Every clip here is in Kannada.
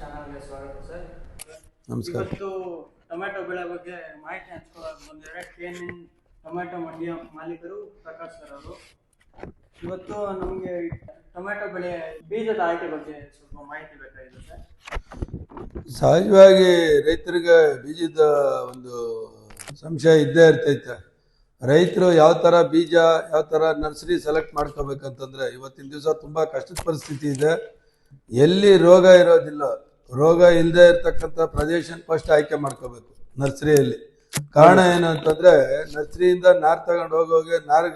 ಚಾನಲ್ಗೆ ಸ್ವಾಗತ ಸರ್. ನಮಸ್ಕಾರ. ಇವತ್ತು ಟೊಮ್ಯಾಟೊ ಬೆಳೆ ಬಗ್ಗೆ ಮಾಹಿತಿ ಹಂಚ್ಕೊಳ್ಳೋಕೆ ಬಂದಿದ್ದಾರೆ. ಕೆ ಟೊಮೆಟೊ ಮಂಡಿಯ ಮಾಲೀಕರು ಪ್ರಕಾಶ್ ಸರ್ ಅವರು. ಇವತ್ತು ನಮಗೆ ಟೊಮ್ಯಾಟೊ ಬೆಳೆ ಬೀಜದ ಆಯ್ಕೆ ಬಗ್ಗೆ ಸ್ವಲ್ಪ ಮಾಹಿತಿ ಬೇಕಾಗಿದೆ ಸರ್. ಸಹಜವಾಗಿ ರೈತರಿಗೆ ಬೀಜದ ಒಂದು ಸಂಶಯ ಇದ್ದೇ ಇರ್ತೈತೆ. ರೈತರು ಯಾವ ಥರ ಬೀಜ ಯಾವ ಥರ ನರ್ಸರಿ ಸೆಲೆಕ್ಟ್ ಮಾಡ್ಕೋಬೇಕಂತಂದರೆ ಇವತ್ತಿನ ದಿವಸ ತುಂಬ ಕಷ್ಟದ ಪರಿಸ್ಥಿತಿ ಇದೆ. ಎಲ್ಲಿ ರೋಗ ಇರೋದಿಲ್ಲ ರೋಗ ಇಲ್ಲದೆ ಇರತಕ್ಕಂಥ ಪ್ರದೇಶ ಫಸ್ಟ್ ಆಯ್ಕೆ ಮಾಡ್ಕೋಬೇಕು ನರ್ಸರಿಯಲ್ಲಿ. ಕಾರಣ ಏನು ಅಂತಂದ್ರೆ, ನರ್ಸರಿಯಿಂದ ನಾರ್ ತಗೊಂಡು ಹೋಗೋಗೆ ನಾರ್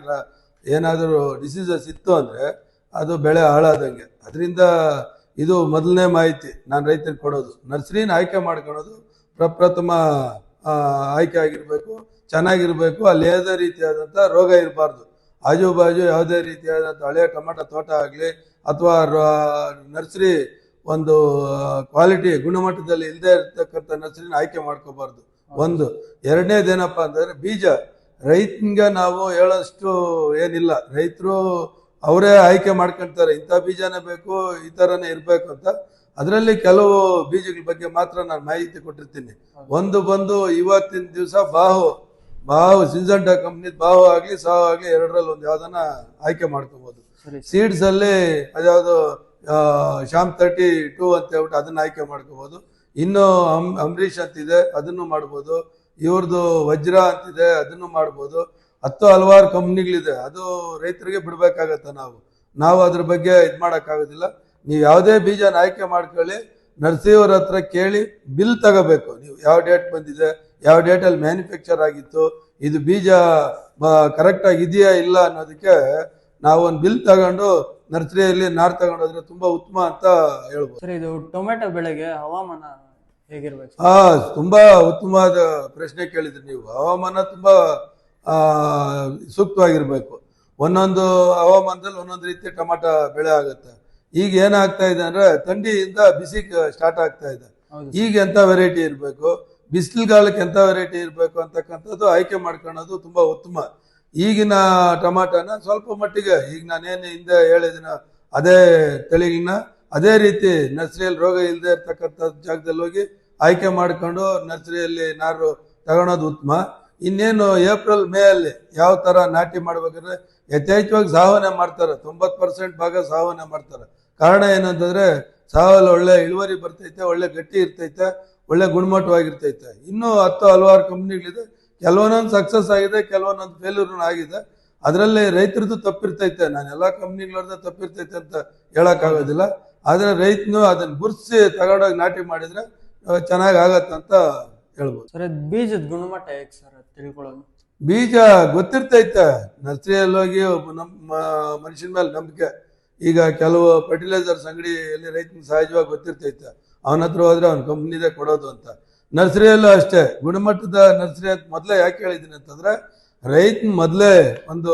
ಏನಾದರೂ ಡಿಸೀಸಸ್ ಇತ್ತು ಅಂದ್ರೆ ಅದು ಬೆಳೆ ಹಾಳಾದಂಗೆ. ಅದರಿಂದ ಇದು ಮೊದಲನೇ ಮಾಹಿತಿ ನಾನು ರೈತರಿಗೆ ಕೊಡೋದು. ನರ್ಸರಿನ ಆಯ್ಕೆ ಮಾಡ್ಕೊಳೋದು ಪ್ರಪ್ರಥಮ ಆಯ್ಕೆ ಆಗಿರಬೇಕು, ಚೆನ್ನಾಗಿರಬೇಕು, ಅಲ್ಲಿ ಯಾವುದೇ ರೀತಿಯಾದಂಥ ರೋಗ ಇರಬಾರ್ದು. ಆಜು ಬಾಜು ಯಾವುದೇ ರೀತಿಯಾದಂಥ ಹಳೆಯ ಟೊಮೆಟೊ ತೋಟ ಆಗಲಿ, ಅಥವಾ ನರ್ಸರಿ ಒಂದು ಕ್ವಾಲಿಟಿ ಗುಣಮಟ್ಟದಲ್ಲಿ ಇಲ್ಲದೆ ಇರತಕ್ಕಂಥ ನರ್ಸರಿನ ಆಯ್ಕೆ ಮಾಡ್ಕೋಬಾರ್ದು. ಒಂದು. ಎರಡನೇದೇನಪ್ಪ ಅಂತಂದ್ರೆ ಬೀಜ. ರೈತನಿಗೆ ನಾವು ಹೇಳೋಷ್ಟು ಏನಿಲ್ಲ. ರೈತರು ಅವರೇ ಆಯ್ಕೆ ಮಾಡ್ಕೊಂತಾರೆ. ಇಂಥ ಬೀಜನೇ ಬೇಕು ಈ ಥರನೇ ಇರಬೇಕು ಅಂತ. ಅದರಲ್ಲಿ ಕೆಲವು ಬೀಜಗಳ ಬಗ್ಗೆ ಮಾತ್ರ ನಾನು ಮಾಹಿತಿ ಕೊಟ್ಟಿರ್ತೀನಿ. ಒಂದು ಬಂದು ಇವತ್ತಿನ ದಿವಸ ಬಾಹು. ಬಾಹು ಸಿಂಜಂಡ ಕಂಪ್ನಿ ಬಾಹು ಆಗಲಿ ಸಾಹು ಆಗಲಿ ಎರಡರಲ್ಲಿ ಒಂದು ಯಾವ್ದನ್ನ ಆಯ್ಕೆ ಮಾಡ್ಕೋಬಹುದು ಸೀಡ್ಸ್ ಅಲ್ಲಿ ಅದ್ಯಾವುದು ಆ, ಶ್ಯಾಮ್ ತರ್ಟಿ ಟೂ ಅಂತ ಹೇಳ್ಬಿಟ್ಟು ಅದನ್ನ ಆಯ್ಕೆ ಮಾಡ್ಕೋಬಹುದು ಇನ್ನು ಅಮ್- ಅಂಬರೀಷ್ ಅಂತಿದೆ ಅದನ್ನು ಮಾಡ್ಬೋದು. ಇವ್ರದ್ದು ವಜ್ರ ಅಂತಿದೆ ಅದನ್ನು ಮಾಡ್ಬೋದು. ಹತ್ತು ಹಲವಾರು ಕಂಪ್ನಿಗಳಿದೆ ಅದು ರೈತರಿಗೆ ಬಿಡಬೇಕಾಗತ್ತೆ ನಾವು. ನಾವು ಅದ್ರ ಬಗ್ಗೆ ಇದು ಮಾಡೋಕ್ಕಾಗೋದಿಲ್ಲ. ನೀವು ಯಾವುದೇ ಬೀಜನ ಆಯ್ಕೆ ಮಾಡ್ಕೊಳ್ಳಿ ನರ್ಸಿಯವ್ರ ಹತ್ರ ಕೇಳಿ ಬಿಲ್ ತಗೋಬೇಕು. ನೀವು ಯಾವ ಡೇಟ್ ಬಂದಿದೆ ಯಾವ ಡೇಟಲ್ಲಿ ಮ್ಯಾನುಫ್ಯಾಕ್ಚರ್ ಆಗಿತ್ತು ಇದು ಬೀಜ ಕರೆಕ್ಟಾಗಿ ಇದೆಯಾ ಇಲ್ಲ ಅನ್ನೋದಕ್ಕೆ ನಾವು ಒಂದು ಬಿಲ್ ತಗೊಂಡು ನರ್ಸರಿಯಲ್ಲಿ ನಾರ್ ತಗೊಂಡೋದ್ರೆ ತುಂಬಾ ಉತ್ತಮ ಅಂತ ಹೇಳ್ಬೋದು. ಸರ್ ಇದು ಟೊಮೆಟೊ ಬೆಳೆಗೆ ಹವಾಮಾನ ಹೇಗಿರ್ಬೇಕು? ಹಾ ತುಂಬಾ ಉತ್ತಮವಾದ ಪ್ರಶ್ನೆ ಕೇಳಿದ್ರಿ ನೀವು. ಹವಾಮಾನ ತುಂಬಾ ಆ ಸೂಕ್ತವಾಗಿರ್ಬೇಕು. ಒಂದೊಂದು ಹವಾಮಾನದಲ್ಲಿ ಒಂದೊಂದು ರೀತಿ ಟೊಮೆಟೊ ಬೆಳೆ ಆಗುತ್ತೆ. ಈಗ ಏನಾಗ್ತಾ ಇದೆ ಅಂದ್ರೆ ಥಂಡಿಯಿಂದ ಬಿಸಿ ಸ್ಟಾರ್ಟ್ ಆಗ್ತಾ ಇದೆ. ಹೌದು. ಈಗ ಎಂತ ವೆರೈಟಿ ಇರಬೇಕು? ಬಿಸಿಲುಗಾಲಕ್ಕೆ ಎಂತ ವೆರೈಟಿ ಇರಬೇಕು ಅಂತಕ್ಕಂಥದ್ದು ಆಯ್ಕೆ ಮಾಡ್ಕೊಳ್ಳೋದು ತುಂಬಾ ಉತ್ತಮ. ಈಗಿನ ಟೊಮಾಟೋನ ಸ್ವಲ್ಪ ಮಟ್ಟಿಗೆ, ಈಗ ನಾನೇನು ಹಿಂದೆ ಹೇಳಿದಿನ ಅದೇ ತಳಿಗಿನ ಅದೇ ರೀತಿ ನರ್ಸರಿಯಲ್ಲಿ ರೋಗ ಇಲ್ಲದೆ ಇರ್ತಕ್ಕಂಥ ಜಾಗದಲ್ಲಿ ಹೋಗಿ ಆಯ್ಕೆ ಮಾಡಿಕೊಂಡು ನರ್ಸರಿಯಲ್ಲಿ ನಾರು ತಗೊಳೋದು ಉತ್ತಮ. ಇನ್ನೇನು ಏಪ್ರಿಲ್ ಮೇ ಅಲ್ಲಿ ಯಾವ ಥರ ನಾಟಿ ಮಾಡ್ಬೇಕಂದ್ರೆ ಯಥೇಚ್ಛವಾಗಿ ಸಾವನೆ ಮಾಡ್ತಾರೆ, ತೊಂಬತ್ತು ಪರ್ಸೆಂಟ್ ಭಾಗ ಸಾವನೆ ಮಾಡ್ತಾರೆ. ಕಾರಣ ಏನಂತಂದ್ರೆ ಸಾವಲ್ಲಿ ಒಳ್ಳೆ ಇಳುವರಿ ಬರ್ತೈತೆ, ಒಳ್ಳೆ ಗಟ್ಟಿ ಇರ್ತೈತೆ, ಒಳ್ಳೆ ಗುಣಮಟ್ಟವಾಗಿರ್ತೈತೆ. ಇನ್ನೂ ಹತ್ತು ಹಲವಾರು ಕಂಪ್ನಿಗಳಿದೆ ಕೆಲವೊಂದೊಂದು ಸಕ್ಸಸ್ ಆಗಿದೆ ಕೆಲವೊಂದೊಂದು ಫೇಲ್ಯೂರ್ ಆಗಿದೆ. ಅದರಲ್ಲಿ ರೈತರದ್ದು ತಪ್ಪಿರ್ತೈತೆ. ನಾನು ಎಲ್ಲ ಕಂಪ್ನಿಗಳದ್ದು ತಪ್ಪಿರ್ತೈತೆ ಅಂತ ಹೇಳಕ್ಕಾಗೋದಿಲ್ಲ. ಆದ್ರೆ ರೈತನು ಅದನ್ನ ಗುರ್ಸಿ ತಗೊಂಡೋಗಿ ನಾಟಿ ಮಾಡಿದ್ರೆ ಚೆನ್ನಾಗಿ ಆಗತ್ತೆ ಅಂತ ಹೇಳ್ಬೋದು. ಸರ್ ಬೀಜದ ಗುಣಮಟ್ಟ ಹೇಗೆ ಸರ್ ಅದ್ ತಿಳ್ಕೊಳ್ಳೋದು? ಬೀಜ ಗೊತ್ತಿರ್ತೈತೆ. ನರ್ಸರಿಯಲ್ಲಿ ಹೋಗಿ ಒಬ್ಬ ನಮ್ಮ ಮನುಷ್ಯನ ಮೇಲೆ ನಂಬಿಕೆ. ಈಗ ಕೆಲವು ಫರ್ಟಿಲೈಸರ್ಸ್ ಅಂಗಡಿಯಲ್ಲಿ ರೈತನ ಸಹಜವಾಗಿ ಗೊತ್ತಿರ್ತೈತೆ. ಅವನ ಹತ್ರ ಹೋದ್ರೆ ಅವ್ನ ಕಂಪ್ನಿದೇ ಕೊಡೋದು ಅಂತ. ನರ್ಸರಿಯಲ್ಲೂ ಅಷ್ಟೇ. ಗುಣಮಟ್ಟದ ನರ್ಸರಿ ಅಂತ ಮೊದಲೇ ಯಾಕೆ ಹೇಳಿದ್ದೀನಿ ಅಂತಂದರೆ, ರೈತನ ಮೊದಲೇ ಒಂದು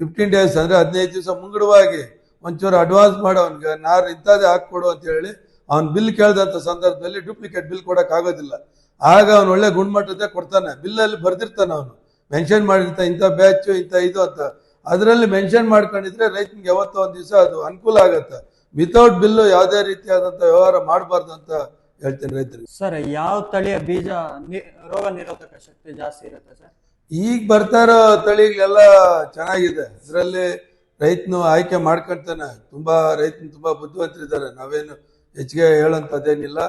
ಫಿಫ್ಟೀನ್ ಡೇಸ್ ಅಂದರೆ ಹದಿನೈದು ದಿವಸ ಮುಂಗಡವಾಗಿ ಒಂಚೂರು ಅಡ್ವಾನ್ಸ್ ಮಾಡೋ ಅವನಿಗೆ ನಾರು ಇಂಥದ್ದೇ ಹಾಕ್ಕೊಡು ಅಂತ ಹೇಳಿ ಅವ್ನು ಬಿಲ್ ಕೇಳಿದಂಥ ಸಂದರ್ಭದಲ್ಲಿ ಡೂಪ್ಲಿಕೇಟ್ ಬಿಲ್ ಕೊಡೋಕ್ಕಾಗೋದಿಲ್ಲ. ಆಗ ಅವ್ನು ಒಳ್ಳೆ ಗುಣಮಟ್ಟದೇ ಕೊಡ್ತಾನೆ. ಬಿಲ್ಲಲ್ಲಿ ಬರೆದಿರ್ತಾನೆ ಅವನು. ಮೆನ್ಷನ್ ಮಾಡಿರ್ತಾನೆ ಇಂಥ ಬ್ಯಾಚು ಇಂಥ ಇದು ಅಂತ. ಅದರಲ್ಲಿ ಮೆನ್ಷನ್ ಮಾಡ್ಕೊಂಡಿದ್ರೆ ರೈತನಿಗೆ ಯಾವತ್ತೋ ಒಂದು ದಿವಸ ಅದು ಅನುಕೂಲ ಆಗುತ್ತೆ. ವಿತೌಟ್ ಬಿಲ್ಲು ಯಾವುದೇ ರೀತಿಯಾದಂಥ ವ್ಯವಹಾರ ಮಾಡಬಾರ್ದು ಅಂತ ಹೇಳ್ತೀನಿ ರೈತರಿಗೆ ಸರ್ ಯಾವ ತಳಿಯ ಬೀಜ ನಿ- ರೋಗ ನಿರೋಧಕ ಶಕ್ತಿ ಜಾಸ್ತಿ ಇರುತ್ತೆ ಸರ್? ಈಗ ಬರ್ತಾ ಇರೋ ತಳಿಗಳೆಲ್ಲ ಚೆನ್ನಾಗಿದೆ. ಅದರಲ್ಲಿ ರೈತನು ಆಯ್ಕೆ ಮಾಡ್ಕೊಂತಾನೆ ತುಂಬಾ ರೈತನು ತುಂಬಾ ಬುದ್ಧಿವಂತರಿದ್ದಾರೆ. ನಾವೇನು ಹೆಚ್ಚಿಗೆ ಹೇಳೋಂಥದ್ದೇನಿಲ್ಲ.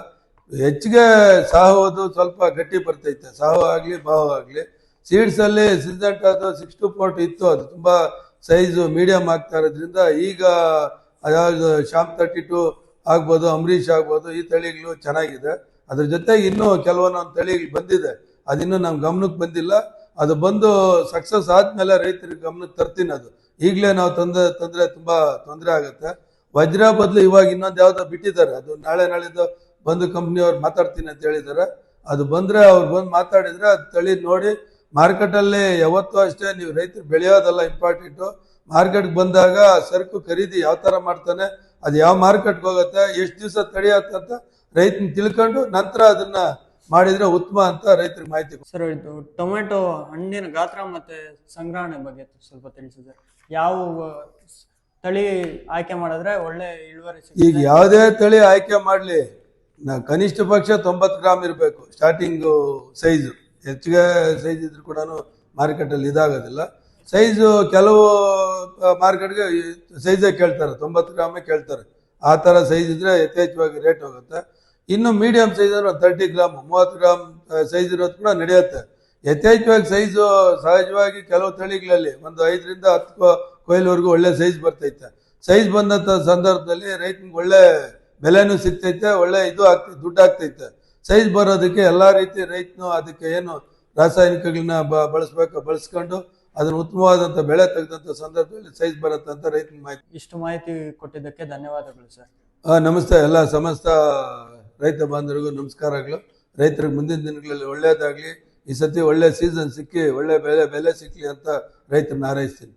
ಹೆಚ್ಚಿಗೆ ಸಾಹುವುದು ಸ್ವಲ್ಪ ಗಟ್ಟಿ ಬರ್ತೈತೆ. ಸಾಹು ಆಗಲಿ ಬಾವು ಆಗಲಿ. ಸೀಡ್ಸಲ್ಲಿ ಅಲ್ಲಿ ಸಿಂಜೆಂಟ್ ಅದು ಸಿಕ್ಸ್ ಟು ಫೋರ್ಟ್ ಇತ್ತು. ಅದು ತುಂಬಾ ಸೈಜು ಮೀಡಿಯಂ ಆಗ್ತಾ ಇರೋದ್ರಿಂದ ಈಗ ಅದ್ಯಾವ್ದು ಶಾಮ್ ತರ್ಟಿ ಟು ಆಗ್ಬೋದು, ಅಂಬರೀಷ್ ಆಗ್ಬೋದು, ಈ ತಳಿಗಳು ಚೆನ್ನಾಗಿದೆ. ಅದ್ರ ಜೊತೆಗೆ ಇನ್ನೂ ಕೆಲವೊಂದೊಂದು ತಳಿಗಳು ಬಂದಿದೆ. ಅದಿನ್ನೂ ನಮ್ಮ ಗಮನಕ್ಕೆ ಬಂದಿಲ್ಲ. ಅದು ಬಂದು ಸಕ್ಸಸ್ ಆದ್ಮೇಲೆ ರೈತರಿಗೆ ಗಮನಕ್ಕೆ ತರ್ತೀನಿ ಅದು. ಈಗಲೇ ನಾವು ತಂದ, ತೊಂದರೆ ತುಂಬ ತೊಂದರೆ ಆಗುತ್ತೆ. ವಜ್ರ ಬದಲು ಇವಾಗ ಇನ್ನೊಂದು ಯಾವುದೋ ಬಿಟ್ಟಿದ್ದಾರೆ. ಅದು ನಾಳೆ ನಾಳಿದ್ದು ಬಂದು ಕಂಪ್ನಿಯವ್ರು ಮಾತಾಡ್ತೀನಿ ಅಂತ ಹೇಳಿದ್ದಾರೆ. ಅದು ಬಂದರೆ ಅವ್ರು ಬಂದು ಮಾತಾಡಿದರೆ ಅದು ತಳಿ ನೋಡಿ, ಮಾರ್ಕೆಟಲ್ಲಿ ಯಾವತ್ತೂ ಅಷ್ಟೇ ನೀವು ರೈತರು ಬೆಳೆಯೋದಲ್ಲ ಇಂಪಾರ್ಟೆಂಟು ಮಾರ್ಕೆಟ್ಗೆ ಬಂದಾಗ ಸರಕು ಖರೀದಿ ಯಾವ ಥರ ಮಾಡ್ತಾನೆ ಅದು ಯಾವ ಮಾರ್ಕೆಟ್ಗೆ ಹೋಗುತ್ತೆ ಎಷ್ಟು ದಿವಸ ತಡೆಯುತ್ತೆ ಅಂತ ರೈತನ ತಿಳ್ಕೊಂಡು ನಂತರ ಅದನ್ನ ಮಾಡಿದ್ರೆ ಉತ್ತಮ ಅಂತ ರೈತರಿಗೆ ಮಾಹಿತಿ. ಸರ್ ಇದು ಟೊಮೆಟೊ ಹಣ್ಣಿನ ಗಾತ್ರ ಮತ್ತೆ ಸಂಗ್ರಹಣೆ ಬಗ್ಗೆ ಸ್ವಲ್ಪ ತಿಳಿಸಿ ಸರ್ ಯಾವ ತಳಿ ಆಯ್ಕೆ ಮಾಡಿದ್ರೆ ಒಳ್ಳೆ ಇಳುವರಿ ಈಗ ಯಾವುದೇ ತಳಿ ಆಯ್ಕೆ ಮಾಡಲಿ ನಾ ಕನಿಷ್ಠ ಪಕ್ಷ ತೊಂಬತ್ತು ಗ್ರಾಮ್ ಇರಬೇಕು ಸ್ಟಾರ್ಟಿಂಗು ಸೈಜು ಹೆಚ್ಚಿಗೆ ಸೈಜ್ ಇದ್ರೂ ಕೂಡ ಮಾರ್ಕೆಟಲ್ಲಿ ಇದಾಗೋದಿಲ್ಲ. ಸೈಜು ಕೆಲವು ಮಾರ್ಕೆಟ್ಗೆ ಸೈಜೇ ಕೇಳ್ತಾರೆ, ತೊಂಬತ್ತು ಗ್ರಾಮೇ ಕೇಳ್ತಾರೆ. ಆ ಥರ ಸೈಜ್ ಇದ್ರೆ ಯಥೇಚ್ಛವಾಗಿ ರೇಟ್ ಹೋಗುತ್ತೆ. ಇನ್ನು ಮೀಡಿಯಂ ಸೈಜ್ ಅಂದ್ರೆ ತರ್ಟಿ ಗ್ರಾಮ್, ಮೂವತ್ತು ಗ್ರಾಮ್ ಸೈಜ್ ಇರೋದು ಕೂಡ ನಡೆಯುತ್ತೆ. ಯಥೇಚ್ಛವಾಗಿ ಸೈಜು ಸಹಜವಾಗಿ ಕೆಲವು ತಳಿಗಳಲ್ಲಿ ಒಂದು ಐದರಿಂದ ಹತ್ತು ಕೊಯ್ಲುವರೆಗೂ ಒಳ್ಳೆ ಸೈಜ್ ಬರ್ತೈತೆ. ಸೈಜ್ ಬಂದಂಥ ಸಂದರ್ಭದಲ್ಲಿ ರೈತನಿಗೆ ಒಳ್ಳೆ ಬೆಲೆನೂ ಸಿಗ್ತೈತೆ, ಒಳ್ಳೆ ಇದು ಆಗ್ತೈತೆ ದುಡ್ಡು ಆಗ್ತೈತೆ. ಸೈಜ್ ಬರೋದಕ್ಕೆ ಎಲ್ಲ ರೀತಿ ರೈತನು ಅದಕ್ಕೆ ಏನು ರಾಸಾಯನಿಕಗಳನ್ನ ಬಳಸ್ಬೇಕು, ಬಳಸ್ಕೊಂಡು ಅದನ್ನ ಉತ್ತಮವಾದಂಥ ಬೆಳೆ ತೆಗೆದಂಥ ಸಂದರ್ಭದಲ್ಲಿ ಸೈಜ್ ಬರುತ್ತೆ ಅಂತ ರೈತನ ಮಾಹಿತಿ. ಇಷ್ಟು ಮಾಹಿತಿ ಕೊಟ್ಟಿದ್ದಕ್ಕೆ ಧನ್ಯವಾದಗಳು ಸರ್. ನಮಸ್ತೆ ಎಲ್ಲ ಸಮಸ್ತ ರೈತ ಬಾಂಧವರಿಗೂ ನಮಸ್ಕಾರಗಳು. ರೈತರಿಗೆ ಮುಂದಿನ ದಿನಗಳಲ್ಲಿ ಒಳ್ಳೆಯದಾಗಲಿ. ಈ ಸತಿ ಒಳ್ಳೆ ಸೀಸನ್ ಸಿಕ್ಕಿ ಒಳ್ಳೆ ಬೆಲೆ ಬೆಲೆ ಸಿಕ್ಕಲಿ ಅಂತ ರೈತರನ್ನ ಹಾರೈಸ್ತೀನಿ.